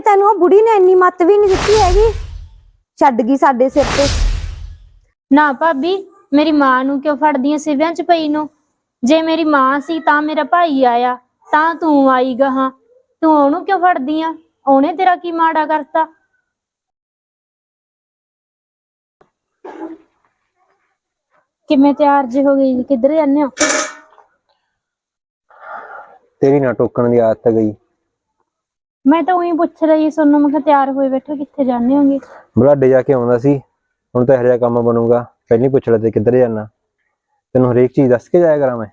ਵੇ ਤੈਨੂੰ ਉਹ ਬੁੜੀ ਨੇ ਇੰਨੀ ਮੱਤ ਵੀ ਨਹੀਂ ਦਿੱਤੀ ਹੈਗੀ? ਛੱਡ ਗਈ ਸਾਡੇ ਸਿਰ ਤੇ। ਨਾ ਭਾਬੀ ਮੇਰੀ ਮਾਂ ਨੂੰ ਕਿਉਂ ਫੜਦੀਆਂ ਸਿਵਿਆਂ ਚ ਪਈ ਨੂੰ? ਜੇ ਮੇਰੀ ਮਾਂ ਸੀ ਤਾਂ ਮੇਰਾ ਭਾਈ ਆਇਆ ਤਾਂ ਤੂੰ ਆਈ ਗਾਹਾਂ। ਤੂੰ ਉਹਨੂੰ ਕਿਉਂ ਫੜਦੀਆਂ? ਉਹਨੇ ਤੇਰਾ ਕੀ ਮਾੜਾ ਕਰਤਾ? ਕਿਵੇਂ ਤਿਆਰ ਜੇ ਹੋ ਗਈ? ਕਿੱਧਰ ਜਾਂਦੇ ਹੋ? ਤੇਰੀ ਨਾ ਟੋਕਣ ਦੀ ਆਦਤ ਗਈ। ਮੈਂ ਤਾਂ ਉਹੀ ਪੁੱਛ ਰਹੀ ਸੋਨੂੰ ਮੈਂ ਕਿਹਾ ਤਿਆਰ ਹੋਏ ਬੈਠੇ ਕਿੱਥੇ ਜਾਂਦੇ ਹੋਗੇ? ਬੁਲਾਡੇ ਜਾ ਕੇ ਆਉਂਦਾ ਸੀ ਹੁਣ ਤਾਂ ਇਹੋ ਜਿਹਾ ਕੰਮ ਬਣੂਗਾ ਪਹਿਲਾਂ ਹੀ ਪੁੱਛ ਲੈ ਤੇ ਕਿੱਧਰ ਜਾਣਾ। ਤੈਨੂੰ ਹਰੇਕ ਚੀਜ਼ ਦੱਸ ਕੇ ਜਾਇਆ ਕਰਾਂ ਮੈਂ?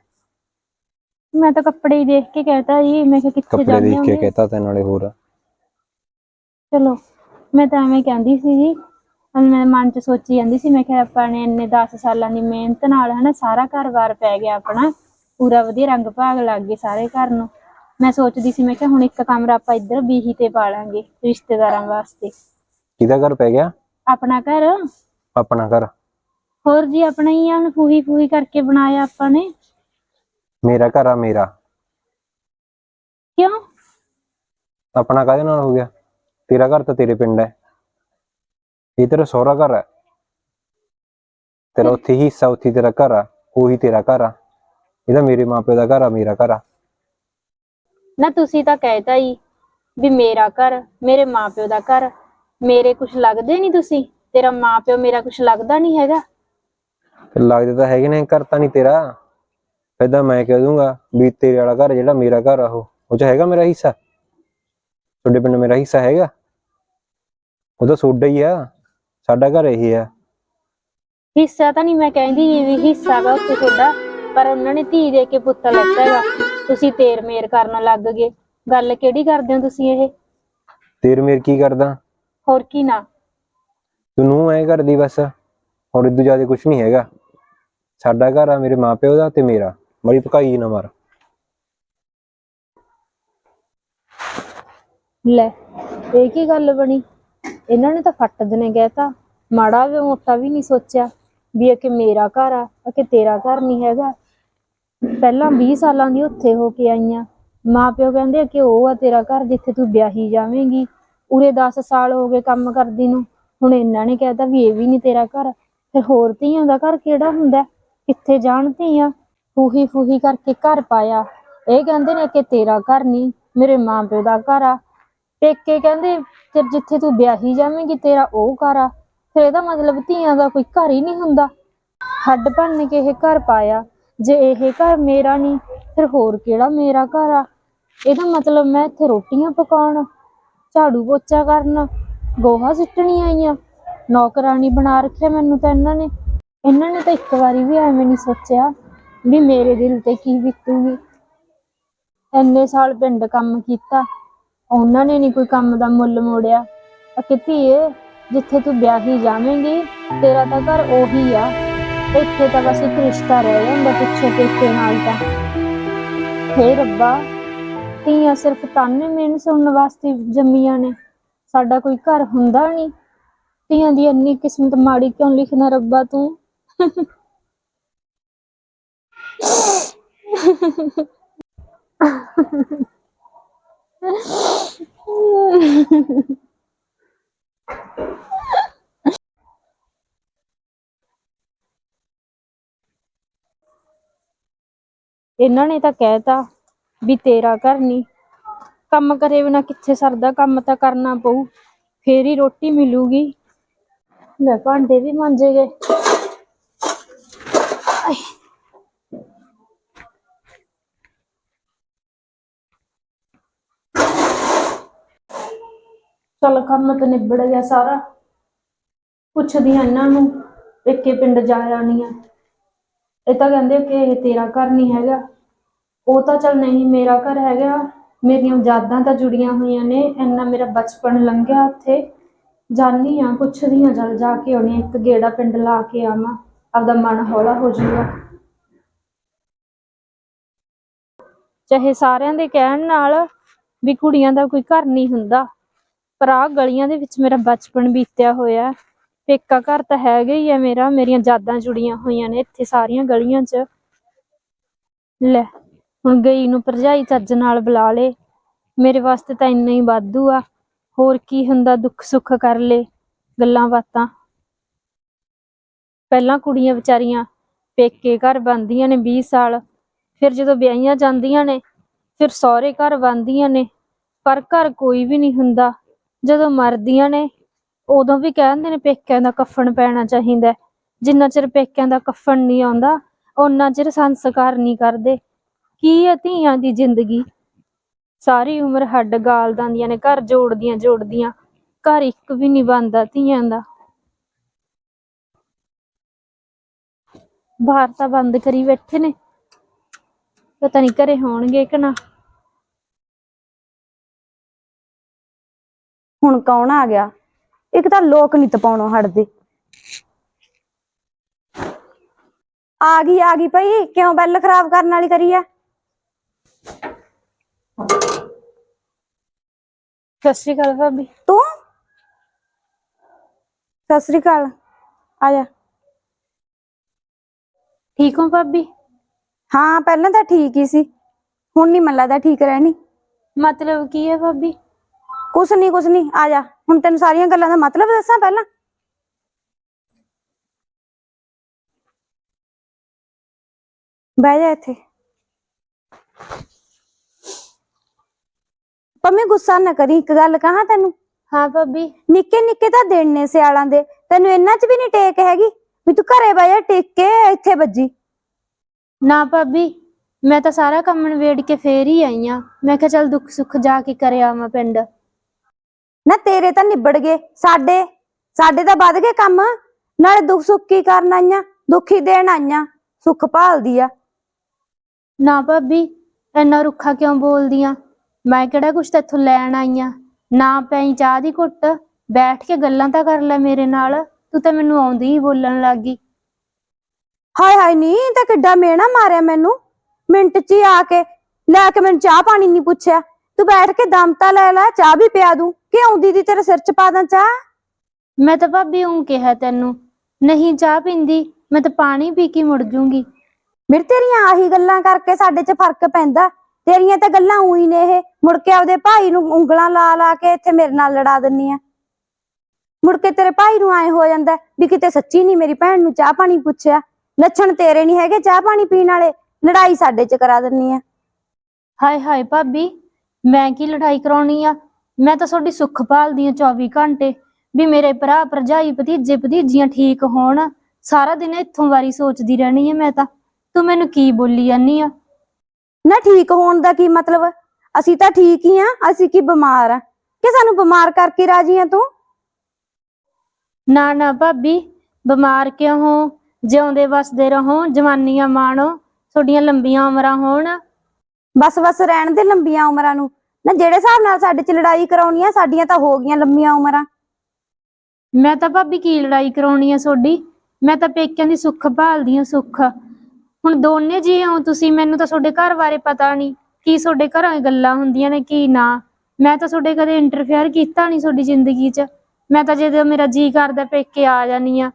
ਮੈਂ ਤਾਂ ਕੱਪੜੇ ਹੀ ਦੇਖ ਕੇ ਕਹਿਤਾ ਜੀ ਮੈਂ ਕਿਹਾ ਕਿੱਥੇ ਕੱਪੜੇ ਜਾਂਦੇ ਦੇਖ ਕੇ ਹੋਗੇ? ਕਹਤਾ ਤੇ ਨਾਲੇ ਹੋਰ। ਚਲੋ ਮੈਂ ਤਾਂ ਐਵੇਂ ਕਹਿੰਦੀ ਸੀ ਜੀ ਹੁਣ ਮੈਂ ਮਨ ਚ ਸੋਚੀ ਜਾਂਦੀ ਸੀ ਮੈਂ ਕਿਹਾ ਆਪਾਂ ਨੇ ਇੰਨੇ 10 ਸਾਲਾਂ ਦੀ ਮਿਹਨਤ ਨਾਲ ਹਨਾ ਸਾਰਾ ਘਰ-ਬਾਰ ਪੈ ਗਿਆ ਆਪਣਾ ਪੂਰਾ ਵਧੀਆ ਰੰਗ ਭਾਗ ਲੱਗ ਗਏ ਸਾਰੇ ਘਰ ਨੂੰ। ਮੈਂ ਸੋਚਦੀ ਸੀ ਮੈਂ ਕਿਹਾ ਹੁਣ ਇੱਕ ਕਮਰਾ ਆਪਾਂ ਇੱਧਰ ਬੀਹੀ ਤੇ ਪਾ ਲਾਂਗੇ ਰਿਸ਼ਤੇਦਾਰਾਂ ਵਾਸਤੇ। ਕਿਹਦਾ ਘਰ ਪੈ ਗਿਆ? ਆਪਣਾ ਘਰ। ਆਪਣਾ ਘਰ। ਹੋਰ ਜੀ ਆਪਣਾ ਹੀ ਆ ਹੁਣ ਫੂਹੀ ਫੂਹੀ ਕਰਕੇ ਬਣਾਇਆ ਆਪਾਂ ਨੇ। ਮੇਰਾ ਘਰ ਆ ਮੇਰਾ। ਕਿਉਂ? ਆਪਣਾ ਕਾਹਦੇ ਨਾਲ ਹੋ ਗਿਆ? ਤੇਰਾ ਘਰ ਤਾਂ ਤੇਰੇ ਪਿੰਡ ਹੈ। ਇਹ ਤੇਰਾ ਸਹੁਰਾ ਘਰ ਹੈ। ਤੇਰਾ ਉੱਥੇ ਹੀ ਹਿੱਸਾ ਉੱਥੇ ਤੇਰਾ ਘਰ ਆ। ਉਹੀ ਤੇਰਾ ਘਰ ਆ। ਇਹਦਾ ਮੇਰੇ ਮਾਪੇ ਦਾ ਘਰ ਆ ਮੇਰਾ ਘਰ ਆ। ਨਾ ਤੁਸੀਂ ਤਾਂ ਕਹਿਤਾ ਜੀ ਵੀ ਮੇਰਾ ਘਰ ਮੇਰੇ ਮਾਪਿਓ ਦਾ ਘਰ ਮੇਰੇ ਕੁਝ ਲੱਗਦੇ ਨਹੀਂ ਤੁਸੀਂ? ਤੇਰਾ ਮਾਪਿਓ ਮੇਰਾ ਕੁਝ ਲੱਗਦਾ ਨਹੀਂ ਹੈਗਾ? ਤੇ ਲੱਗਦੇ ਤਾਂ ਹੈਗੇ ਨੇ ਘਰ ਤਾਂ ਨਹੀਂ ਤੇਰਾ। ਏਦਾਂ ਮੈਂ ਕਹਿ ਦੂੰਗਾ ਵੀ ਤੇਰੇ ਵਾਲਾ ਘਰ ਜਿਹੜਾ ਮੇਰਾ ਘਰ ਆ ਉਹ ਉਹ ਚ ਹੈਗਾ ਮੇਰਾ ਹਿੱਸਾ? ਤੁਹਾਡੇ ਪਿੰਡ ਮੇਰਾ ਹਿੱਸਾ ਹੈਗਾ? ਉਹ ਤਾਂ ਤੁਹਾਡਾ ਹੀ ਆ। ਸਾਡਾ ਘਰ ਇਹ ਆ। ਹਿੱਸਾ ਤਾਂ ਨਹੀਂ ਮੈਂ ਕਹਿੰਦੀ ਵੀ ਹਿੱਸਾ ਵਾ ਉੱਥੇ ਤੁਹਾਡਾ ਪਰ ਉਹਨਾਂ ਨੇ ਧੀ ਦੇ ਕੇ ਪੁੱਤ ਲੈਤਾ ਹੈਗਾ। ਤੁਸੀਂ ਤੇਰ ਮੇਰ ਕਰਨ ਲੱਗ ਗਏ। ਗੱਲ ਕਿਹੜੀ ਕਰਦੇ ਹੋ ਤੁਸੀਂ ਇਹ? ਤੇਰ ਮੇਰ ਕੀ ਕਰਦਾ? ਹੋਰ ਕੀ ਨਾ। ਤੂੰ ਨੂੰ ਐ ਕਰਦੀ ਬਸ। ਹੋਰ ਇਦੋਂ ਜ਼ਿਆਦਾ ਕੁਝ ਨਹੀਂ ਹੈਗਾ। ਸਾਡਾ ਘਰ ਆ ਮੇਰੇ ਮਾਪਿਓ ਦਾ ਤੇ ਮੇਰਾ। ਬੜੀ ਭਕਾਈ ਨਾ ਮਾਰ। ਲੈ ਇਹ ਕੀ ਗੱਲ ਬਣੀ? ਇਹਨਾਂ ਨੇ ਤਾਂ ਫੱਟ ਦਨੇ ਕਹਿਤਾ। ਮਾੜਾ ਵੀ ਮੋਟਾ ਵੀ ਨਹੀਂ ਸੋਚਿਆ ਵੀ ਇਹ ਕਿ ਮੇਰਾ ਘਰ ਆ ਕਿ ਤੇਰਾ ਘਰ ਨਹੀਂ ਹੈਗਾ। ਪਹਿਲਾਂ 20 ਸਾਲਾਂ ਦੀ ਉੱਥੇ ਹੋ ਕੇ ਆਈਆਂ ਮਾਪਿਓ ਕਹਿੰਦੇ ਕਿ ਉਹ ਆ ਤੇਰਾ ਘਰ ਜਿੱਥੇ ਤੂੰ ਵਿਆਹੀ ਜਾਵੇਂਗੀ। ਉਰੇ 10 ਸਾਲ ਹੋ ਗਏ ਕੰਮ ਕਰਦੀ ਨੂੰ। ਹੁਣ ਇਹਨਾਂ ਨੇ ਕਹਿਤਾ ਵੀ ਇਹ ਵੀ ਨਹੀਂ ਤੇਰਾ ਘਰ। ਫਿਰ ਹੋਰ ਧੀਆਂ ਦਾ ਘਰ ਕਿਹੜਾ ਹੁੰਦਾ? ਕਿੱਥੇ ਜਾਣ ਧੀਆਂ? ਫੂਹੀ ਫੂਹੀ ਕਰਕੇ ਘਰ ਪਾਇਆ। ਇਹ ਕਹਿੰਦੇ ਨੇ ਕਿ ਤੇਰਾ ਘਰ ਨਹੀਂ ਮੇਰੇ ਮਾਪਿਓ ਦਾ ਘਰ ਆ। ਪੇਕੇ ਕਹਿੰਦੇ, ਫਿਰ ਜਿੱਥੇ ਤੂੰ ਵਿਆਹੀ ਜਾਵੇਂਗੀ, ਤੇਰਾ ਉਹ ਘਰ ਆ। ਫਿਰ ਇਹਦਾ ਮਤਲਬ ਧੀਆਂ ਦਾ ਕੋਈ ਘਰ ਹੀ ਨਹੀਂ ਹੁੰਦਾ। ਹੱਡ ਭੰਨ ਕੇ ਇਹ ਘਰ ਪਾਇਆ। ਜੇ ਇਹ ਘਰ ਮੇਰਾ ਨਹੀਂ, ਫਿਰ ਹੋਰ ਕਿਹੜਾ ਮੇਰਾ ਘਰ ਆ? ਇਹਦਾ ਮਤਲਬ ਮੈਂ ਇੱਥੇ ਰੋਟੀਆਂ ਪਕਾਉਣ, ਝਾੜੂ ਪੋਚਾ ਕਰਨ, ਗੋਹਾ ਸਿੱਟਣੀ ਆਈਆਂ। ਨੌਕਰਾਨੀ ਬਣਾ ਰੱਖਿਆ ਮੈਨੂੰ ਤਾਂ ਇਹਨਾਂ ਨੇ। ਇਹਨਾਂ ਨੇ ਤਾਂ ਇੱਕ ਵਾਰੀ ਵੀ ਐਵੇਂ ਨਹੀਂ ਸੋਚਿਆ ਵੀ ਮੇਰੇ ਦਿਲ ਤੇ ਕੀ ਬੀਤੂਗੀ। ਇੰਨੇ ਸਾਲ ਪਿੰਡ ਕੰਮ ਕੀਤਾ, ਉਹਨਾਂ ਨੇ ਨਹੀਂ ਕੋਈ ਕੰਮ ਦਾ ਮੁੱਲ ਮੋੜਿਆ। ਅਕੇ ਧੀਏ, ਜਿੱਥੇ ਤੂੰ ਵਿਆਹੀ ਜਾਵੇਂਗੀ, ਤੇਰਾ ਤਾਂ ਘਰ ਉਹੀ ਆ। ਇੱਥੇ ਤਾਂ ਬਸ ਇੱਕ ਰਿਸ਼ਤਾ ਰਹਿ ਜਾਂਦਾ ਪਿੱਛੇ ਪੇਕੇ ਨਾਲ ਤਾਂ। ਹੇ ਰੱਬਾ, ਧੀਆਂ ਸਿਰਫ ਤਾਨੇ ਮੇਨ ਸੁਣਨ ਵਾਸਤੇ ਜੰਮੀਆਂ ਨੇ। ਸਾਡਾ ਕੋਈ ਘਰ ਹੁੰਦਾ ਨਹੀਂ। ਧੀਆਂ ਦੀ ਇੰਨੀ ਕਿਸਮਤ ਮਾੜੀ ਕਿਉਂ ਲਿਖਣਾ ਰੱਬਾ ਤੂੰ? ਇਹਨਾਂ ਨੇ ਤਾਂ ਕਹਿਤਾ ਵੀ ਤੇਰਾ ਘਰ ਨਹੀਂ ਕੰਮ ਕਰੇ ਬਿਨਾ ਕਿੱਥੇ ਸਰਦਾ, ਕੰਮ ਤਾਂ ਕਰਨਾ ਪਊ, ਫੇਰ ਹੀ ਰੋਟੀ ਮਿਲੂਗੀ। ਲੈ ਭਾਂਡੇ ਵੀ ਮਾਂਜੇ ਗਏ। ਚਲ ਕੰਮ ਤਾਂ ਨਿਬੜ ਗਿਆ ਸਾਰਾ। ਪੁੱਛਦੀ ਆ ਇਹਨਾਂ ਨੂੰ ਇੱਕੇ ਪਿੰਡ ਜਾ ਆਉਣੀ ਆ। ਇਹ ਤਾਂ ਕਹਿੰਦੇ ਕਿ ਇਹ ਤੇਰਾ ਘਰ ਨਹੀਂ ਹੈਗਾ। ਉਹ ਤਾਂ ਚਲ ਨਹੀਂ, ਮੇਰਾ ਘਰ ਹੈਗਾ। ਮੇਰੀਆਂ ਯਾਦਾਂ ਤਾਂ ਜੁੜੀਆਂ ਹੋਈਆਂ ਨੇ। ਇੰਨਾ ਮੇਰਾ ਬਚਪਨ ਲੰਘਿਆ ਉੱਥੇ। ਜਾਨੀ ਆ ਪੁੱਛਦੀ ਆ ਜਲ ਜਾ ਕੇ ਆਉਣੀ ਇੱਕ ਗੇੜਾ ਪਿੰਡ ਲਾ ਕੇ ਆਵਾਂ। ਆਪਦਾ ਮਨ ਹੌਲਾ ਹੋ ਜਾਊਗਾ। ਚਾਹੇ ਸਾਰਿਆਂ ਦੇ ਕਹਿਣ ਨਾਲ ਵੀ ਕੁੜੀਆਂ ਦਾ ਕੋਈ ਘਰ ਨਹੀਂ ਹੁੰਦਾ, ਪਰ ਆਹ ਗਲੀਆਂ ਦੇ ਵਿੱਚ ਮੇਰਾ ਬਚਪਨ ਬੀਤਿਆ ਹੋਇਆ। ਪੇਕਾ ਘਰ ਤਾਂ ਹੈਗਾ ਹੀ ਆ ਮੇਰਾ, ਮੇਰੀਆਂ ਯਾਦਾਂ ਜੁੜੀਆਂ ਹੋਈਆਂ ਨੇ ਇੱਥੇ ਸਾਰੀਆਂ ਗਲੀਆਂ 'ਚ। ਲੈ, ਹੁਣ ਗਈ ਨੂੰ ਭਰਜਾਈ ਚੱਜ ਨਾਲ ਬੁਲਾ ਲੇ। ਮੇਰੇ ਵਾਸਤੇ ਤਾਂ ਇੰਨਾ ਹੀ ਵਾਧੂ ਆ। ਹੋਰ ਕੀ ਹੁੰਦਾ ਦੁੱਖ ਸੁੱਖ ਕਰ ਲੇ, ਗੱਲਾਂ ਬਾਤਾਂ। ਪਹਿਲਾਂ ਕੁੜੀਆਂ ਵਿਚਾਰੀਆਂ ਪੇਕੇ ਘਰ ਬੰਦੀਆਂ ਨੇ 20 ਸਾਲ, ਫਿਰ ਜਦੋਂ ਵਿਆਹੀਆਂ ਜਾਂਦੀਆਂ ਨੇ, ਫਿਰ ਸਹੁਰੇ ਘਰ ਬੰਦੀਆਂ ਨੇ। ਪਰ ਘਰ ਕੋਈ ਵੀ ਨਹੀਂ ਹੁੰਦਾ। ਜਦੋਂ ਮਰਦੀਆਂ ਨੇ ਉਦੋਂ ਵੀ ਕਹਿੰਦੇ ਨੇ ਪੇਕਿਆਂ ਦਾ ਕਫਨ ਪੈਣਾ ਚਾਹੀਦਾ ਜਿੰਨਾ ਚਿਰ ਪੇਕਿਆਂ ਦਾ ਕਫਨ ਨਹੀਂ ਆਉਂਦਾ ਉਹਨਾਂ ਚਿਰ ਸੰਸਕਾਰ ਨਹੀਂ ਕਰਦੇ। ਕੀ ਹੈ ਧੀਆਂ ਦੀ ਜ਼ਿੰਦਗੀ? ਸਾਰੀ ਉਮਰ ਹੱਡ ਗਾਲ ਦਾਂਦੀਆਂ ਨੇ, ਘਰ ਜੋੜਦੀਆਂ ਜੋੜਦੀਆਂ, ਘਰ ਇੱਕ ਵੀ ਨਹੀਂ ਬਣਦਾ ਧੀਆਂ ਦਾ। ਬਾਹਰ ਤਾਂ ਬੰਦ ਕਰੀ ਬੈਠੇ ਨੇ। ਪਤਾ ਨਹੀਂ ਘਰੇ ਹੋਣਗੇ ਕਿ ਨਾ। ਹੁਣ ਕੌਣ ਆ ਗਿਆ? ਇੱਕ ਤਾਂ ਲੋਕ ਨਹੀਂ ਤਪਾਉਣੋਂ ਹਟਦੇ। ਆ ਗਈ ਆ ਗਈ ਭਾਈ ਕਿਉਂ ਬੈਲ ਖਰਾਬ ਕਰਨ ਵਾਲੀ ਕਰੀ ਆ? ਸਤਿ ਸ਼੍ਰੀ ਅਕਾਲ ਭਾਬੀ। ਤੂੰ? ਸਤਿ ਸ੍ਰੀ ਅਕਾਲ ਆ ਜਾ। ਠੀਕ ਹੋ ਭਾਬੀ? ਹਾਂ ਪਹਿਲਾਂ ਤਾਂ ਠੀਕ ਹੀ ਸੀ ਹੁਣ ਨਹੀਂ ਮੈਨੂੰ ਲੱਗਦਾ ਠੀਕ ਰਹਿਣੀ। ਮਤਲਬ ਕੀ ਹੈ ਭਾਬੀ? ਕੁਛ ਨਹੀਂ ਕੁਛ ਨਹੀਂ ਆ ਜਾ। ਹੁਣ ਤੈਨੂੰ ਸਾਰੀਆਂ ਗੱਲਾਂ ਦਾ ਮਤਲਬ ਦੱਸਾਂ ਪਹਿਲਾਂ? ਬਹਿ ਜਾ ਇੱਥੇ। ਪੰਮੀ ਗੁੱਸਾ ਨਾ ਕਰੀ ਇੱਕ ਗੱਲ ਕਹਾਂ ਤੈਨੂੰ? ਹਾਂ ਭਾਬੀ। ਨਿੱਕੇ ਨਿੱਕੇ ਤਾਂ ਦਿਨ ਨੇ ਸਿਆਲਾਂ ਦੇ। ਤੈਨੂੰ ਇੰਨਾ ਚ ਵੀ ਨਹੀਂ ਟੇਕ ਹੈਗੀ ਵੀ ਤੂੰ ਘਰੇ ਬਹਿ ਜਾ ਟਿਕ ਕੇ ਇੱਥੇ ਵੱਜੀ। ਨਾ ਭਾਬੀ ਮੈਂ ਤਾਂ ਸਾਰਾ ਕੰਮ ਨਿਬੇੜ ਕੇ ਫੇਰ ਹੀ ਆਈ ਆ। ਮੈਂ ਕਿਹਾ ਚੱਲ ਦੁੱਖ ਸੁੱਖ ਜਾ ਕੇ ਕਰ ਆਵਾਂ ਪਿੰਡ। ਨਾ ਤੇਰੇ ਤਾਂ ਨਿਬੜ ਗਏ ਸਾਡੇ ਸਾਡੇ ਤਾਂ ਵੱਧ ਗਏ ਕੰਮ ਨਾਲੇ ਦੁੱਖ ਸੁੱਖ ਕੀ ਕਰਨ ਆਈਆਂ ਦੁੱਖੀ ਦੇਣ ਆਈਆਂ ਸੁੱਖ ਭਾਲਦੀ ਆ। ਨਾ ਭਾਬੀ ਇੰਨਾ ਰੁੱਖਾ ਕਿਉਂ ਬੋਲਦੀਆਂ? ਮੈਂ ਕਿਹੜਾ ਕੁਛ ਤੇਥੋਂ ਲੈਣ ਆਈ ਆ? ਨਾ ਪਈ ਚਾਹ ਦੀ ਘੁੱਟ ਬੈਠ ਕੇ ਗੱਲਾਂ ਤਾਂ ਕਰ ਲੈ ਮੇਰੇ ਨਾਲ ਤੂੰ ਤਾਂ ਮੈਨੂੰ ਆਉਂਦੀ ਹੀ ਬੋਲਣ ਲੱਗੀ ਹਾਏ ਹਾਏ ਨੀ ਤਾਂ ਕਿੱਡਾ ਮੇਣਾ ਮਾਰਿਆ ਮੈਨੂੰ। ਮਿੰਟ ਚ ਹੀ ਆ ਕੇ ਲੈ ਕੇ ਮੈਨੂੰ ਚਾਹ ਪਾਣੀ ਨਹੀਂ ਪੁੱਛਿਆ। ਤੂੰ ਬੈਠ ਕੇ ਦਮ ਤਾਂ ਲੈ ਲੈ ਚਾਹ ਵੀ ਪਿਆ ਦੂੰ। ਕਿ ਆਉਂਦੀ ਦੀ ਤੇਰੇ ਸਿਰ ਚ ਪਾ ਦਾਂ ਚਾਹ? ਮੈਂ ਤਾਂ ਭਾਬੀ ਉਂ ਕਿਹਾ ਤੈਨੂੰ ਨਹੀਂ ਚਾਹ ਪੀਂਦੀ ਮੈਂ ਤਾਂ ਪਾਣੀ ਪੀ ਕੇ ਮੁੜ ਜੂੰਗੀ। ਮੇਰੇ ਤੇਰੀਆਂ ਆਹੀ ਗੱਲਾਂ ਕਰਕੇ ਸਾਡੇ 'ਚ ਫ਼ਰਕ ਪੈਂਦਾ। ਤੇਰੀਆਂ ਤਾਂ ਗੱਲਾਂ ਉਹੀ ਨੇ ਇਹ ਮੁੜ ਕੇ ਆਪਦੇ ਭਾਈ ਨੂੰ ਉਂਗਲਾਂ ਲਾ ਲਾ ਕੇ ਇੱਥੇ ਮੇਰੇ ਨਾਲ ਲੜਾ ਦਿੰਨੀ ਆ। ਮੁੜ ਕੇ ਤੇਰੇ ਭਾਈ ਨੂੰ ਐ ਹੋ ਜਾਂਦਾ ਵੀ ਕਿਤੇ ਸੱਚੀ ਨਹੀਂ ਮੇਰੀ ਭੈਣ ਨੂੰ ਚਾਹ ਪਾਣੀ ਪੁੱਛਿਆ। ਲੱਛਣ ਤੇਰੇ ਨਹੀਂ ਹੈਗੇ ਚਾਹ ਪਾਣੀ ਪੀਣ ਵਾਲੇ ਲੜਾਈ ਸਾਡੇ 'ਚ ਕਰਾ ਦਿੰਨੀ ਆ। ਹਾਏ ਹਾਏ ਭਾਬੀ ਮੈਂ ਕੀ ਲੜਾਈ ਕਰਾਉਣੀ ਆ? ਮੈਂ ਤਾਂ ਤੁਹਾਡੀ ਸੁੱਖ ਭਾਲਦੀ ਆ 24 ਘੰਟੇ ਵੀ ਮੇਰੇ ਭਰਾ ਭਰਜਾਈ ਭਤੀਜੇ ਭਤੀਜੀਆਂ ਠੀਕ ਹੋਣ। ਸਾਰਾ ਦਿਨ ਇੱਥੋਂ ਵਾਰੀ ਸੋਚਦੀ ਰਹਿਣੀ ਆ ਮੈਂ ਤਾਂ। ਤੂੰ ਮੈਨੂੰ ਕੀ ਬੋਲੀ ਜਾਨੀ ਆ? ਨਾ ਠੀਕ ਹੋਣ ਦਾ ਕੀ ਮਤਲਬ? ਅਸੀਂ ਤਾਂ ਠੀਕ ਹੀ ਆ ਅਸੀਂ ਕੀ ਬਿਮਾਰ ਆ? ਕਿ ਸਾਨੂੰ ਬਿਮਾਰ ਕਰਕੇ ਰਾਜੀ ਆ ਤੂੰ? ਨਾ ਨਾ ਭਾਬੀ ਬਿਮਾਰ ਕਿਉਂ ਹੋ? ਜਿਉਂਦੇ ਵਸਦੇ ਰਹੋ ਜਵਾਨੀਆਂ ਮਾਣੋ ਤੁਹਾਡੀਆਂ ਲੰਬੀਆਂ ਉਮਰਾਂ ਹੋਣ। ਬਸ ਬਸ ਰਹਿਣ ਦੇ ਲੰਬੀਆਂ ਉਮਰਾਂ ਨੂੰ। ਨਾ ਜਿਹੜੇ ਹਿਸਾਬ ਨਾਲ ਸਾਡੇ 'ਚ ਲੜਾਈ ਕਰਾਉਣੀ ਆ ਸਾਡੀਆਂ ਤਾਂ ਹੋ ਗਈਆਂ ਲੰਬੀਆਂ ਉਮਰਾਂ। ਮੈਂ ਤਾਂ ਭਾਬੀ ਕੀ ਲੜਾਈ ਕਰਾਉਣੀ ਆ ਤੁਹਾਡੀ ਮੈਂ ਤਾਂ ਪੇਕਿਆਂ ਦੀ ਸੁੱਖ ਭਾਲਦੀ ਆ ਸੁੱਖ। ਹੁਣ ਦੋਨੇ ਜੀ ਹੋ ਤੁਸੀਂ ਮੈਨੂੰ ਤਾਂ ਤੁਹਾਡੇ ਘਰ ਬਾਰੇ ਪਤਾ ਨਹੀਂ। ਕੀ ਤੁਹਾਡੇ ਘਰਾਂ ਗੱਲਾਂ ਹੁੰਦੀਆਂ ਨੇ ਕੀ ਨਾ। ਮੈਂ ਤਾਂ ਤੁਹਾਡੇ ਕਦੇ ਇੰਟਰਫੇਅਰ ਕੀਤਾ ਨਹੀਂ ਤੁਹਾਡੀ ਜ਼ਿੰਦਗੀ 'ਚ। ਮੈਂ ਤਾਂ ਜਦੋਂ ਮੇਰਾ ਜੀ ਕਰਦਾ ਪੇਕੇ ਆ ਜਾਨੀ ਆ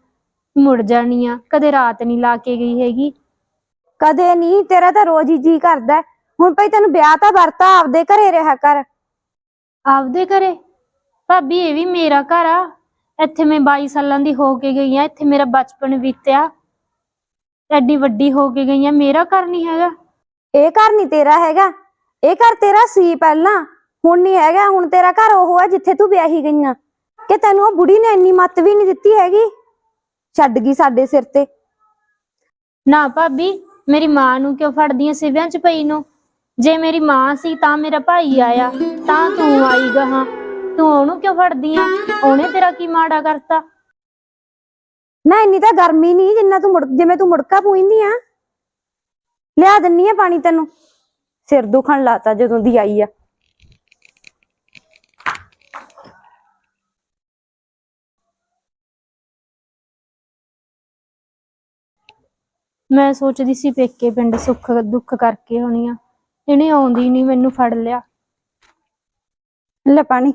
ਮੁੜ ਜਾਨੀ ਆ। ਕਦੇ ਰਾਤ ਨਹੀਂ ਲਾ ਕੇ ਗਈ ਹੈਗੀ। ਕਦੇ ਨਹੀਂ ਤੇਰਾ ਤਾਂ ਰੋਜ਼ ਹੀ ਜੀ ਕਰਦਾ। ਹੈ। ਹੁਣ ਭਈ ਤੈਨੂੰ ਵਿਆਹ ਤਾਂ ਵਰਤਾ ਆਪਦੇ ਘਰੇ ਰਿਹਾ ਕਰ। ਆਪਦੇ ਘਰੇ? ਭਾਬੀ ਇਹ ਵੀ ਮੇਰਾ ਘਰ ਆ। ਇੱਥੇ ਮੈਂ 22 ਸਾਲਾਂ ਦੀ ਹੋ ਕੇ ਗਈ ਆ ਇੱਥੇ ਮੇਰਾ ਬਚਪਨ ਬੀਤਿਆ। ਐਡੀ ਵੱਡੀ ਹੋ ਕੇ ਗਈ ਆ ਮੇਰਾ ਘਰ ਨਹੀਂ ਹੈਗਾ। ਇਹ ਘਰ ਨਹੀਂ ਤੇਰਾ ਹੈਗਾ। ਇਹ ਘਰ ਤੇਰਾ ਸੀ ਪਹਿਲਾਂ ਹੁਣ ਨਹੀਂ ਹੈਗਾ। ਹੁਣ ਤੇਰਾ ਘਰ ਉਹ ਹੈ ਜਿੱਥੇ ਤੂੰ ਵਿਆਹੀ ਗਈਆਂ। ਕਿ ਤੈਨੂੰ ਉਹ ਬੁੜੀ ਨੇ ਇੰਨੀ ਮੱਤ ਵੀ ਨਹੀਂ ਦਿੱਤੀ ਹੈਗੀ? ਛੱਡ ਗਈ ਸਾਡੇ ਸਿਰ ਤੇ। ਨਾ ਭਾਬੀ ਮੇਰੀ ਮਾਂ ਨੂੰ ਕਿਉਂ ਫੜਦੀਆਂ ਸਿਵਿਆਂ ਚ ਪਈ ਨੂੰ? ਜੇ ਮੇਰੀ ਮਾਂ ਸੀ ਤਾਂ ਮੇਰਾ ਭਾਈ ਆਇਆ ਤਾਂ ਤੂੰ ਆਈ ਗਾਹਾਂ। ਤੂੰ ਉਹਨੂੰ ਕਿਉਂ ਫੜਦੀ ਆ ਉਹਨੇ ਤੇਰਾ ਕੀ ਮਾੜਾ ਕਰਤਾ? ਨਾ ਇੰਨੀ ਤਾਂ ਗਰਮੀ ਨਹੀਂ ਜਿੰਨਾ ਤੂੰ ਮੁੜ ਜਿਵੇਂ ਤੂੰ ਮੁੜਕਾ ਪੂਈਂਦੀ ਆ। ਲਿਆ ਦਿੰਨੀ ਆ ਪਾਣੀ ਤੈਨੂੰ। ਸਿਰ ਦੁਖਣ ਲਾਤਾ ਜਦੋਂ ਦੀ ਆਈ ਆ। ਮੈਂ ਸੋਚਦੀ ਸੀ ਪੇਕੇ ਪਿੰਡ ਸੁੱਖ ਦੁੱਖ ਕਰਕੇ ਹੋਣੀ ਆ। ਇਹਨੇ ਆਉਂਦੀ ਨਹੀਂ ਮੈਨੂੰ ਫੜ ਲਿਆ। ਲੈ ਪਾਣੀ।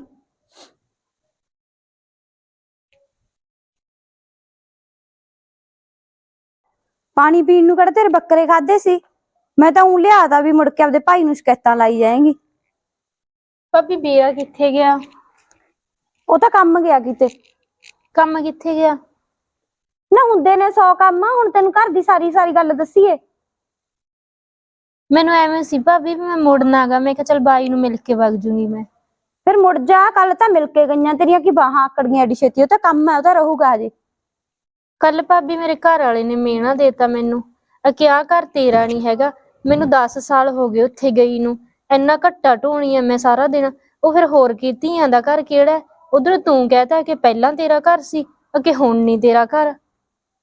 ਪਾਣੀ ਪੀਣ ਨੂੰ ਕਿਹੜਾ ਤੇਰੇ ਬੱਕਰੇ ਖਾਦੇ ਸੀ? ਮੈਂ ਤਾਂ ਉਂ ਲਿਆਦਾ ਵੀ ਮੁੜ ਕੇ ਆਪਦੇ ਭਾਈ ਨੂੰ ਸ਼ਿਕਾਇਤਾਂ ਲਾਈ ਜਾਏਂਗੀ। ਭਾਬੀ ਬੇਰਾ ਕਿੱਥੇ ਗਿਆ? ਉਹ ਤਾਂ ਕੰਮ ਗਿਆ ਕਿਤੇ। ਕੰਮ ਕਿੱਥੇ ਗਿਆ? ਨਾ ਹੁੰਦੇ ਨੇ 100 ਕੰਮ ਹੁਣ ਤੈਨੂੰ ਘਰ ਦੀ ਸਾਰੀ ਸਾਰੀ ਗੱਲ ਦੱਸੀਏ। ਮੈਨੂੰ ਐਵੇਂ ਸੀ ਭਾਬੀ ਵੀ ਮੈਂ ਮੁੜਨਾ ਗਾ ਮੈਂ ਕਿਹਾ ਚਲ ਬਾਈ ਨੂੰ ਮਿਲ ਕੇ ਵਗ ਜੂੰਗੀ ਮੈਂ। ਫਿਰ ਮੁੜ ਜਾ ਕੱਲ ਤਾਂ ਮਿਲ ਕੇ ਗਈਆਂ ਤੇਰੀਆਂ ਕੀ ਬਾਹਾਂ ਆਕੜ ਗਈਆਂ ਏਡੀ ਛੇਤੀ ਉਹ ਤਾਂ ਕੰਮ ਹੈ ਉਹਦਾ ਰਹੂਗਾ ਹਜੇ। ਕੱਲ ਭਾਬੀ ਮੇਰੇ ਘਰ ਵਾਲੇ ਨੇ ਮਿਹਣਾ ਦੇਤਾ ਮੈਨੂੰ। ਆ ਕਿਆ ਘਰ ਤੇਰਾ ਨਹੀਂ ਹੈਗਾ ਮੈਨੂੰ 10 ਸਾਲ ਹੋ ਗਏ ਉੱਥੇ ਗਈ ਨੂੰ। ਇੰਨਾ ਘੱਟਾ ਢੋਣੀ ਆ ਮੈਂ ਸਾਰਾ ਦਿਨ। ਉਹ ਫਿਰ ਹੋਰ ਕੀ ਧੀਆਂ ਦਾ ਘਰ ਕਿਹੜਾ ਉਧਰ ਤੂੰ ਕਹਤਾ ਕਿ ਪਹਿਲਾਂ ਤੇਰਾ ਘਰ ਸੀ ਅੱਗੇ ਹੁਣ ਨਹੀਂ ਤੇਰਾ ਘਰ।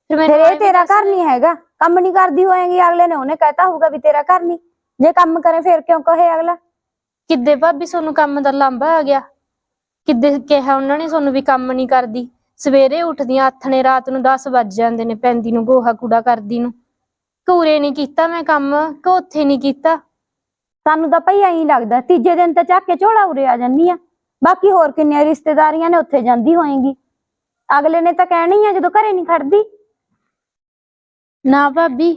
ਫਿਰ ਫਿਰ ਇਹ ਤੇਰਾ ਘਰ ਨਹੀਂ ਹੈਗਾ। ਕੰਮ ਨਹੀਂ ਕਰਦੀ ਹੋਏਗੀ ਅਗਲੇ ਨੇ ਉਹਨੇ ਕਹਿਤਾ ਹੋਊਗਾ ਵੀ ਤੇਰਾ ਘਰ ਨਹੀਂ। ਜੇ ਕੰਮ ਕਰੇ ਫਿਰ ਕਿਉਂ ਕਹੇ ਅਗਲਾ? ਕਿੱਦੇ ਭਾਬੀ ਤੁਹਾਨੂੰ ਕੰਮ ਦਾ ਲਾਂਭਾ ਆ ਗਿਆ? ਕਿੱਦੇ ਕਿਹਾ ਉਹਨਾਂ ਨੇ ਤੁਹਾਨੂੰ ਵੀ ਕੰਮ ਨਹੀਂ ਕਰਦੀ? ਸਵੇਰੇ ਉੱਠਦੀਆਂ ਆਥਣੇ ਰਾਤ ਨੂੰ 10 ਵੱਜ ਜਾਂਦੇ ਨੇ ਪੈਂਦੀ ਨੂੰ ਗੋਹਾ ਕੂੜਾ ਕਰਦੀ ਨੂੰ। ਘੂਰੇ ਨਹੀਂ ਕੀਤਾ ਮੈਂ ਕੰਮ ਕਿ ਉੱਥੇ ਨਹੀਂ ਕੀਤਾ। ਸਾਨੂੰ ਤਾਂ ਭਈ ਐਂ ਲੱਗਦਾ ਤੀਜੇ ਦਿਨ ਤਾਂ ਚੱਕ ਕੇ ਝੋਲਾ ਉਰੇ ਆ ਜਾਂਦੀ ਆ। ਬਾਕੀ ਹੋਰ ਕਿੰਨੀਆਂ ਰਿਸ਼ਤੇਦਾਰੀਆਂ ਨੇ ਉੱਥੇ ਜਾਂਦੀ ਹੋਏਗੀ। ਅਗਲੇ ਨੇ ਤਾਂ ਕਹਿਣੀ ਆ ਜਦੋਂ ਘਰੇ ਨਹੀਂ ਖੜਦੀ। ਨਾ ਭਾਬੀ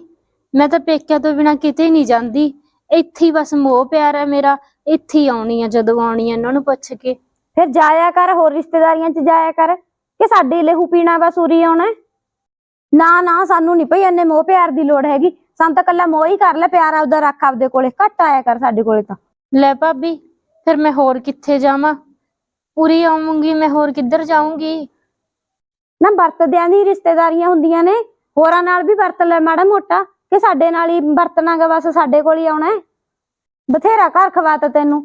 ਮੈਂ ਤਾਂ ਪੇਕਿਆਂ ਤੋਂ ਬਿਨਾ ਕਿਤੇ ਨਹੀਂ ਜਾਂਦੀ। ਇੱਥੇ ਹੀ ਬਸ ਮੋਹ ਪਿਆਰ ਹੈ ਮੇਰਾ ਇੱਥੇ ਹੀ ਆਉਣੀ ਆ ਜਦੋਂ ਆਉਣੀ ਆ ਇਹਨਾਂ ਨੂੰ ਪੁੱਛ ਕੇ। ਫਿਰ ਜਾਇਆ ਕਰ ਹੋਰ ਰਿਸ਼ਤੇਦਾਰੀਆਂ 'ਚ ਜਾਇਆ ਕਰ ਕਿ ਸਾਡੇ ਲਹੂ ਪੀਣਾ ਬਸ ਉਰੀ ਆਉਣਾ ਹੈ? ਨਾ ਨਾ ਸਾਨੂੰ ਨਹੀਂ ਭਈ ਇੰਨੇ ਮੋਹ ਪਿਆਰ ਦੀ ਲੋੜ ਹੈਗੀ। ਸਾਨੂੰ ਤਾਂ ਕੱਲਾ ਮੋਹ ਹੀ ਕਰ ਲੈ ਪਿਆਰ ਆਪਦਾ ਰੱਖ ਆਪਦੇ ਕੋਲੇ ਘੱਟ ਆਇਆ ਕਰ ਸਾਡੇ ਕੋਲੇ ਤਾਂ। ਲੈ ਭਾਬੀ ਫਿਰ ਮੈਂ ਹੋਰ ਕਿੱਥੇ ਜਾਵਾਂ? ਪੂਰੀ ਆਉਂਗੀ ਮੈਂ ਹੋਰ ਕਿੱਧਰ ਜਾਊਂਗੀ? ਨਾ ਵਰਤਦਿਆਂ ਦੀ ਰਿਸ਼ਤੇਦਾਰੀਆਂ ਹੁੰਦੀਆਂ ਨੇ। ਹੋਰਾਂ ਨਾਲ ਵੀ ਵਰਤ ਲੈ ਮਾੜਾ ਮੋਟਾ, ਕਿ ਸਾਡੇ ਨਾਲ ਹੀ ਵਰਤਣਾਗਾ ਬਸ ਸਾਡੇ ਕੋਲ ਹੀ ਆਉਣਾ ਹੈ। ਬਥੇਰਾ ਘਰ ਖਵਾਤਾ ਤੈਨੂੰ।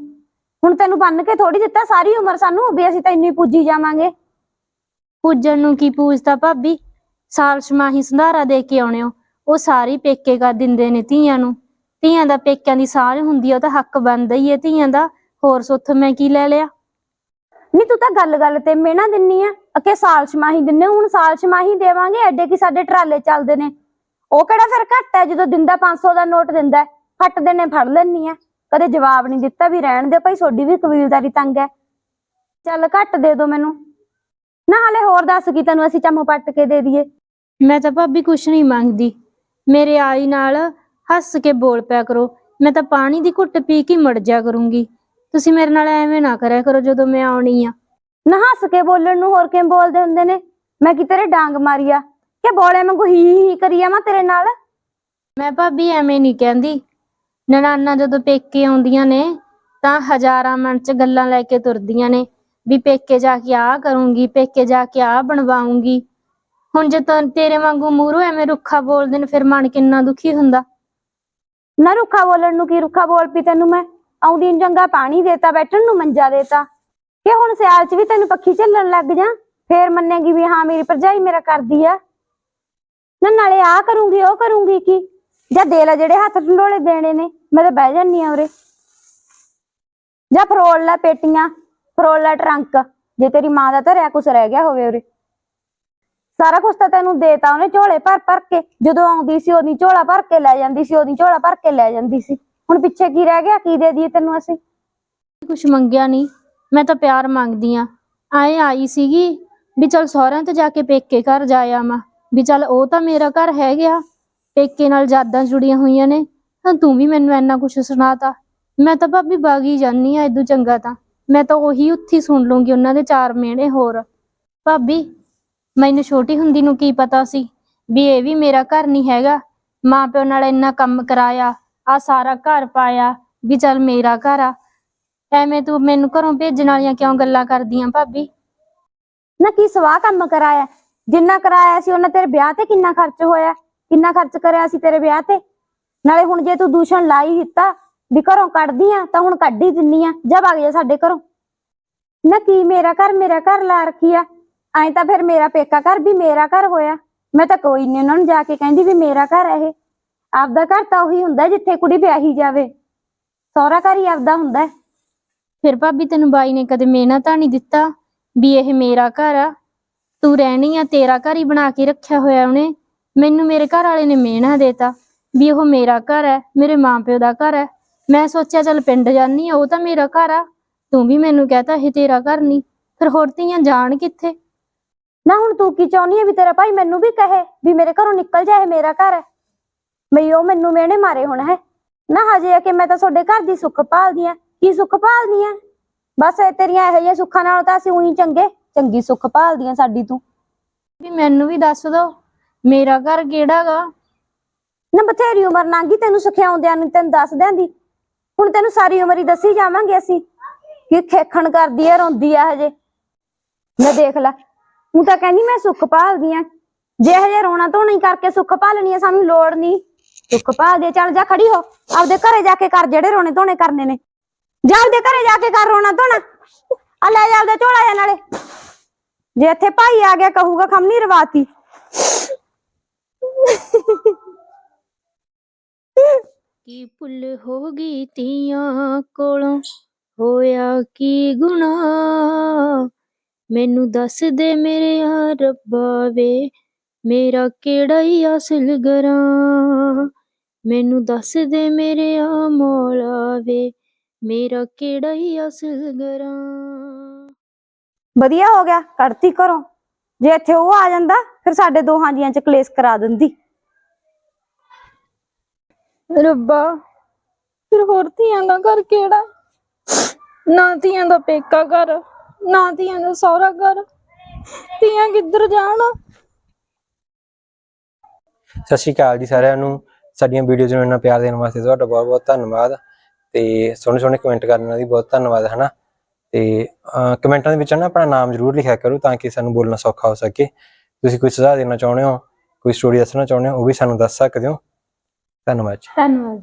ਹੁਣ ਤੈਨੂੰ ਬੰਨ ਕੇ ਥੋੜੀ ਦਿੱਤਾ ਸਾਰੀ ਉਮਰ ਸਾਨੂੰ, ਵੀ ਅਸੀਂ ਤਾਂ ਇੰਨੀ ਪੂਜੀ ਜਾਵਾਂਗੇ। ਪੂਜਣ ਨੂੰ ਕੀ ਪੂਜਤਾ ਭਾਬੀ? ਸਾਲ ਛਮਾਹੀ ਸੰਧਾਰਾ ਦੇ ਕੇ ਆਉਣੇ ਹੋ। ਉਹ ਸਾਰੀ ਪੇਕੇ ਕਰ ਦਿੰਦੇ ਨੇ ਧੀਆਂ ਨੂੰ। ਧੀਆਂ ਦਾ ਪੇਕਿਆਂ ਦੀ ਸਾਂਝ ਹੁੰਦੀ ਆ, ਉਹ ਤਾਂ ਹੱਕ ਬਣਦਾ ਹੀ ਹੈ ਧੀਆਂ ਦਾ। ਹੋਰ ਸੁੱਥ ਮੈਂ ਕੀ ਲੈ ਲਿਆ? ਨਹੀਂ ਤੂੰ ਤਾਂ ਗੱਲ ਗੱਲ ਤੇ ਮਿਹਣਾ ਦਿੰਨੀ ਆ। ਅਕੇ ਸਾਲ ਛਮਾਹੀ ਦਿੰਨੇ, ਹੁਣ ਸਾਲ ਛਮਾਹੀ ਦੇਵਾਂਗੇ, ਐਡੇ ਕੀ ਸਾਡੇ ਟਰਾਲੇ ਚੱਲਦੇ ਨੇ। ਉਹ ਕਿਹੜਾ ਫਿਰ ਘੱਟ ਹੈ, ਜਦੋਂ ਦਿੰਦਾ 500 ਦਾ ਨੋਟ ਦਿੰਦਾ ਫੱਟ ਦੇ ਫੜ ਲੈਣੀ ਆ। ਕਦੇ ਜਵਾਬ ਨਹੀਂ ਦਿੱਤਾ ਵੀ ਰਹਿਣ ਦੇ ਭਾਈ, ਤੁਹਾਡੀ ਵੀ ਕਬੀਲਦਾਰੀ ਤੰਗ ਹੈ। ਚੱਲ ਘੱਟ ਦੇ ਦੋ ਮੈਨੂੰ। ਨਾ ਹਲੇ ਹੋਰ ਦੱਸ ਕੀ ਤੈਨੂੰ ਅਸੀਂ ਚੰਮ ਪੱਟ ਕੇ ਦੇ ਦਈਏ। ਮੈਂ ਤਾਂ ਭਾਬੀ ਕੁਛ ਨਹੀਂ ਮੰਗਦੀ। ਮੇਰੇ ਆਈ ਨਾਲ ਹੱਸ ਕੇ ਬੋਲ ਪਿਆ ਕਰੋ। ਮੈਂ ਤਾਂ ਪਾਣੀ ਦੀ ਘੁੱਟ ਪੀ ਕੇ ਮੜ ਜਾ ਕਰੂੰਗੀ। ਤੁਸੀਂ ਮੇਰੇ ਨਾਲ ਐਵੇਂ ਨਾ ਕਰਿਆ ਕਰੋ ਜਦੋਂ ਮੈਂ ਆਉਣੀ ਆ। ਨਾ ਹੱਸ ਕੇ ਬੋਲਣ ਨੂੰ ਹੋਰ ਕਿਵੇਂ ਬੋਲਦੇ ਹੁੰਦੇ ਨੇ? ਮੈਂ ਕੀ ਤੇਰੇ ਡਾਂਗ ਮਾਰੀ ਆ? ਕਿ ਬੋਲੇ ਵਾਂਗੂ ਹੀ ਹੀ ਕਰੀ ਜਾਵਾਂ ਤੇਰੇ ਨਾਲ? ਮੈਂ ਭਾਬੀ ਐਵੇਂ ਨਹੀਂ ਕਹਿੰਦੀ। ਨਨਾਨਾ ਜਦੋਂ ਪੇਕੇ ਆਉਂਦੀਆਂ ਨੇ ਤਾਂ ਹਜ਼ਾਰਾਂ ਮਨ ਚ ਗੱਲਾਂ ਲੈ ਕੇ ਤੁਰਦੀਆਂ ਨੇ ਵੀ ਪੇਕੇ ਜਾ ਕੇ ਆਹ ਕਰੂੰਗੀ ਪੇਕੇ ਜਾ ਕੇ ਆਹ ਬਣਵਾਉਂਗੀ। ਹੁਣ ਜੇ ਤਾਂ ਤੇਰੇ ਵਾਂਗੂ ਮੂਹਰੋਂ ਐਵੇਂ ਰੁੱਖਾ ਬੋਲਦੇ ਨੇ ਫਿਰ ਮਨ ਕਿੰਨਾ ਦੁਖੀ ਹੁੰਦਾ? ਨਾ ਰੁੱਖਾ ਬੋਲਣ ਨੂੰ ਕੀ ਰੁੱਖਾ ਬੋਲ ਪਈ ਤੈਨੂੰ ਮੈਂ? ਆਉਂਦੀ ਨੂੰ ਚੰਗਾ ਪਾਣੀ ਦੇਤਾ, ਬੈਠਣ ਨੂੰ ਮੰਜਾ ਦੇਤਾ। ਕਿ ਹੁਣ ਸਿਆਲ 'ਚ ਵੀ ਤੈਨੂੰ ਪੱਖੀ ਝੱਲਣ ਲੱਗ ਜਾ, ਫੇਰ ਮੰਨੇਗੀ ਵੀ ਹਾਂ, ਮੇਰੀ ਭਰਜਾਈ ਮੇਰਾ ਕਰਦੀ ਆ। ਨਾ ਨਾਲੇ ਆ ਕਰੂੰਗੀ, ਉਹ ਕਰੂੰਗੀ ਕੀ? ਜਾਂ ਦੇ ਲੈ ਜਿਹੜੇ ਹੱਥ ਢੰਡੋਲੇ ਦੇਣੇ ਨੇ, ਮੈਂ ਤਾਂ ਬਹਿ ਜਾਨੀ ਆ ਉਰੇ। ਜਾਂ ਫਰੋਲ ਲੈ ਪੇਟੀਆਂ, ਫਰੋਲ ਲੈ ਟਰੰਕ, ਜੇ ਤੇਰੀ ਮਾਂ ਦਾ ਧਰਿਆ ਕੁਛ ਰਹਿ ਗਿਆ ਹੋਵੇ ਉਰੇ। ਸਾਰਾ ਕੁਝ ਤਾਂ ਤੈਨੂੰ ਦੇਤਾ ਉਹਨੇ ਝੋਲੇ ਭਰ ਭਰ ਕੇ, ਜਦੋਂ ਆਉਂਦੀ ਸੀ ਉਹਦੀ ਝੋਲਾ ਭਰ ਕੇ ਲੈ ਜਾਂਦੀ ਸੀ, ਉਹਦੀ ਝੋਲਾ ਭਰ ਕੇ ਲੈ ਜਾਂਦੀ ਸੀ। ਹੁਣ ਪਿੱਛੇ ਕੀ ਰਹਿ ਗਿਆ? ਕੀ ਦੇ ਦਈਏ ਤੈਨੂੰ ਅਸੀਂ? ਕੁਛ ਮੰਗਿਆ ਨਹੀਂ। ਮੈਂ ਤਾਂ ਪਿਆਰ ਮੰਗਦੀ ਆ। ਆਏ ਆਈ ਸੀਗੀ ਵੀ ਚਲ ਸਹੁਰਿਆਂ ਤੇ ਜਾ ਕੇ ਪੇਕੇ ਘਰ ਜਾ ਆਵਾਂ। ਵੀ ਚਲ ਉਹ ਤਾਂ ਮੇਰਾ ਘਰ ਹੈ ਗਿਆ। ਪੇਕੇ ਨਾਲ ਯਾਦਾਂ ਜੁੜੀਆਂ ਹੋਈਆਂ ਨੇ। ਤਾਂ ਤੂੰ ਵੀ ਮੈਨੂੰ ਇੰਨਾ ਕੁਛ ਸੁਣਾਤਾ। ਮੈਂ ਤਾਂ ਭਾਬੀ ਬਾਗੀ ਜਾਨੀ ਆ ਇਦੋਂ ਚੰਗਾ ਤਾਂ। ਮੈਂ ਤਾਂ ਉਹੀ ਉੱਥੀ ਸੁਣ ਲੂੰਗੀ ਉਹਨਾਂ ਦੇ ਚਾਰ ਮਿਹਣੇ ਹੋਰ। ਭਾਬੀ, ਮੈਨੂੰ ਛੋਟੀ ਹੁੰਦੀ ਨੂੰ ਕੀ ਪਤਾ ਸੀ ਵੀ ਇਹ ਵੀ ਮੇਰਾ ਘਰ ਨਹੀਂ ਹੈਗਾ। ਮਾਂ ਪਿਓ ਨਾਲ ਇੰਨਾ ਕੰਮ ਕਰਾਇਆ। ਆ ਸਾਰਾ ਘਰ ਪਾਇਆ ਵੀ ਚੱਲ ਮੇਰਾ ਘਰ ਆ। ਐਵੇਂ ਤੂੰ ਮੈਨੂੰ ਘਰੋਂ ਭੇਜਣ ਵਾਲੀਆਂ ਕਿਉਂ ਗੱਲਾਂ ਕਰਦੀਆਂ ਭਾਬੀ? ਨਾ ਕੀ ਸਵਾਹ ਕੰਮ ਕਰਾਇਆ? ਜਿੰਨਾ ਕਰਾਇਆ ਸੀ ਉਹਨਾਂ ਤੇਰੇ ਵਿਆਹ ਤੇ ਕਿੰਨਾ ਖਰਚ ਹੋਇਆ? ਕਿੰਨਾ ਖਰਚ ਕਰਿਆ ਸੀ ਤੇਰੇ ਵਿਆਹ ਤੇ? ਨਾਲੇ ਹੁਣ ਜੇ ਤੂੰ ਦੂਸ਼ਣ ਲਾਈ ਦਿੱਤਾ ਵੀ ਘਰੋਂ ਕੱਢਦੀ ਆ, ਤਾਂ ਹੁਣ ਕੱਢ ਹੀ ਦਿੰਨੀ ਆ, ਜਾ ਵਗ ਜਾ ਸਾਡੇ ਘਰੋਂ। ਨਾ ਕੀ ਮੇਰਾ ਘਰ ਮੇਰਾ ਘਰ ਲਾ ਰੱਖੀ ਆ? ਐਂ ਤਾਂ ਫਿਰ ਮੇਰਾ ਪੇਕਾ ਘਰ ਵੀ ਮੇਰਾ ਘਰ ਹੋਇਆ। ਮੈਂ ਤਾਂ ਕੋਈ ਨਹੀਂ ਉਹਨਾਂ ਨੂੰ ਜਾ ਕੇ ਕਹਿੰਦੀ ਵੀ ਮੇਰਾ ਘਰ ਹੈ ਇਹ। ਆਪਦਾ ਘਰ ਤਾਂ ਉਹੀ ਹੁੰਦਾ ਜਿੱਥੇ ਕੁੜੀ ਵਿਆਹੀ ਜਾਵੇ। ਸਹੁਰਾ ਘਰ ਹੀ ਆਪਦਾ ਹੁੰਦਾ। ਫਿਰ ਭਾਬੀ ਤੈਨੂੰ ਬਾਈ ਨੇ ਕਦੇ ਮੇਨਾ ਤਾਂ ਨਹੀਂ ਦਿੱਤਾ ਵੀ ਇਹ ਮੇਰਾ ਘਰ ਆ? ਤੂੰ ਰਹਿਣੀ ਆ ਤੇਰਾ ਘਰ ਹੀ ਬਣਾ ਕੇ ਰੱਖਿਆ ਹੋਇਆ ਉਹਨੇ। ਮੈਨੂੰ ਮੇਰੇ ਘਰ ਵਾਲੇ ਨੇ ਮੇਨਾ ਦੇਤਾ ਵੀ ਉਹ ਮੇਰਾ ਘਰ ਹੈ ਮੇਰੇ ਮਾਪਿਓ ਦਾ ਘਰ ਹੈ। ਮੈਂ ਸੋਚਿਆ ਚੱਲ ਪਿੰਡ ਜਾਨੀ ਆ ਉਹ ਤਾਂ ਮੇਰਾ ਘਰ ਆ। ਤੂੰ ਵੀ ਮੈਨੂੰ ਕਹਤਾ ਇਹ ਤੇਰਾ ਘਰ ਨਹੀਂ। ਫਿਰ ਹੋਰ ਧੀਆਂ ਜਾਣ ਕਿੱਥੇ? ਨਾ ਹੁਣ ਤੂੰ ਕੀ ਚਾਹੁੰਦੀ ਹੈ ਵੀ ਤੇਰਾ ਭਾਈ ਮੈਨੂੰ ਵੀ ਕਹੇ ਵੀ ਮੇਰੇ ਘਰੋਂ ਨਿਕਲ ਜਾ ਇਹ ਮੇਰਾ ਘਰ ਹੈ। ਉਹ ਮੈਨੂੰ ਮਿਹਣੇ ਮਾਰੇ ਹੁਣ ਹੈ। ਨਾ ਹਜੇ ਆ ਕਿ ਮੈਂ ਤਾਂ ਤੁਹਾਡੇ ਘਰ ਦੀ ਸੁੱਖ ਭਾਲਦੀ ਆ ਕੀ ਸੁੱਖ ਭਾਲਦੀ ਆ ਬਸ ਇਹ ਤੇਰੀਆਂ ਇਹੋ ਜਿਹੀਆਂ ਸੁੱਖਾਂ ਨਾਲ ਤਾਂ ਅਸੀਂ ਉਹੀ ਚੰਗੇ ਚੰਗੀ ਸੁੱਖ ਭਾਲਦੀਆਂ ਸਾਡੀ ਤੂੰ। ਵੀ ਮੈਨੂੰ ਵੀ ਦੱਸ ਦੋ ਮੇਰਾ ਘਰ ਕਿਹੜਾਗਾ ਨਾ ਬਥੇਰੀ ਉਮਰ ਲੰਘ ਤੈਨੂੰ ਸਿਖਾਉਂਦਿਆਂ ਨੂੰ ਤੈਨੂੰ ਦੱਸ ਦਿਆਂਦੀ ਹੁਣ ਤੈਨੂੰ ਸਾਰੀ ਉਮਰ ਹੀ ਦੱਸੀ ਜਾਵਾਂਗੇ ਅਸੀਂ। ਕਿ ਖੇਖਣ ਕਰਦੀ ਐ ਰੋਂਦੀ ਐ ਹਜੇ। ਮੈਂ ਦੇਖ ਲੈ ਤੂੰ ਤਾਂ ਕਹਿੰਦੀ ਮੈਂ ਸੁੱਖ ਭਾਲਦੀ ਆ ਜੇ ਹਜੇ ਰੋਣਾ ਧੋਣਾ ਹੀ ਕਰਕੇ ਸੁੱਖ ਭਾਲਣੀ ਆ ਸਾਨੂੰ ਲੋੜ ਨਹੀਂ ਸੁੱਖ ਭਾਲਦੀ ਆ, ਚੱਲ ਜਾ ਖੜੀ ਹੋ। ਆਪਦੇ ਘਰੇ ਜਾ ਕੇ ਕਰ ਜਿਹੜੇ ਰੋਣੇ ਧੋਣੇ ਕਰਨੇ ਨੇ। ਜਾ ਆਪਦੇ ਘਰੇ ਜਾ ਕੇ ਕਰ ਰੋਣਾ ਧੋਣਾ। ਆ ਲੈ ਜਾ ਆਪਦਾ ਝੋਲਾ ਜਾ ਨਾਲੇ। ਜੇ ਇੱਥੇ ਭਾਈ ਆ ਗਿਆ ਕਹੂਗਾ ਖਮਨੀ ਰਵਾਤੀ। ਕੀ ਭੁੱਲ ਹੋ ਗਈ ਤੀਆਂ ਕੋਲੋਂ? ਹੋਇਆ ਕੀ ਗੁਨਾਹ? ਮੈਨੂੰ ਦੱਸ ਦੇ ਮੇਰੇ ਆ ਰੱਬਾ ਵੇ। ਮੇਰਾ ਕਿਹੜਾ ਹੀ ਅਸਲ ਗਰਾਂ? ਮੈਨੂੰ ਦੱਸ ਦੇ ਮੇਰੇ ਆ ਮੌਲਾ ਵੇ ਮੇਰਾ ਕਿਹੜਾ ਹੀ ਅਸਲ ਗਰਾਂ। ਵਧੀਆ ਹੋ ਗਿਆ ਕੱਢਤੀ ਘਰੋਂ। ਜੇ ਇੱਥੇ ਉਹ ਆ ਜਾਂਦਾ ਫਿਰ ਸਾਡੇ ਦੋਹਾਂ ਜੀਆਂ ਚ ਕਲੇਸ਼ ਕਰਾ ਦਿੰਦੀ। ਰੱਬਾ ਫਿਰ ਹੋਰ ਧੀਆਂ ਦਾ ਘਰ ਕਿਹੜਾ? ਨਾ ਧੀਆਂ ਦਾ ਪੇਕਾ ਘਰ ਨਾ ਧੀਆਂ ਦਾ ਸਹੁਰਾ ਘਰ। ਧੀਆਂ ਕਿੱਧਰ ਜਾਣ? ਸਤਿ ਸ਼੍ਰੀ ਅਕਾਲ ਜੀ ਸਾਰਿਆਂ ਨੂੰ। ਸਾਡੀਆਂ ਵੀਡੀਓਜ਼ ਨੂੰ ਇੰਨਾ ਪਿਆਰ ਦੇਣ ਵਾਸਤੇ ਤੁਹਾਡਾ ਬਹੁਤ ਬਹੁਤ ਧੰਨਵਾਦ ਤੇ ਸੋਹਣੇ ਸੋਹਣੇ ਕਮੈਂਟ ਕਰਨ ਲਈ ਬਹੁਤ ਧੰਨਵਾਦ, ਹਨਾ? ਤੇ ਕਮੈਂਟਾਂ ਦੇ ਵਿੱਚ ਨਾ ਆਪਣਾ ਨਾਮ ਜ਼ਰੂਰ ਲਿਖਿਆ ਕਰੋ ਤਾਂ ਕਿ ਸਾਨੂੰ ਬੋਲਣਾ ਸੌਖਾ ਹੋ ਸਕੇ। ਤੁਸੀਂ ਕੋਈ ਸੁਝਾਅ ਦੇਣਾ ਚਾਹੁੰਦੇ ਹੋ, ਕੋਈ ਸਟੋਰੀ ਦੱਸਣਾ ਚਾਹੁੰਦੇ ਹੋ, ਉਹ ਵੀ ਸਾਨੂੰ ਦੱਸ ਸਕਦੇ ਹੋ। ਧੰਨਵਾਦ ਜੀ। ਧੰਨਵਾਦ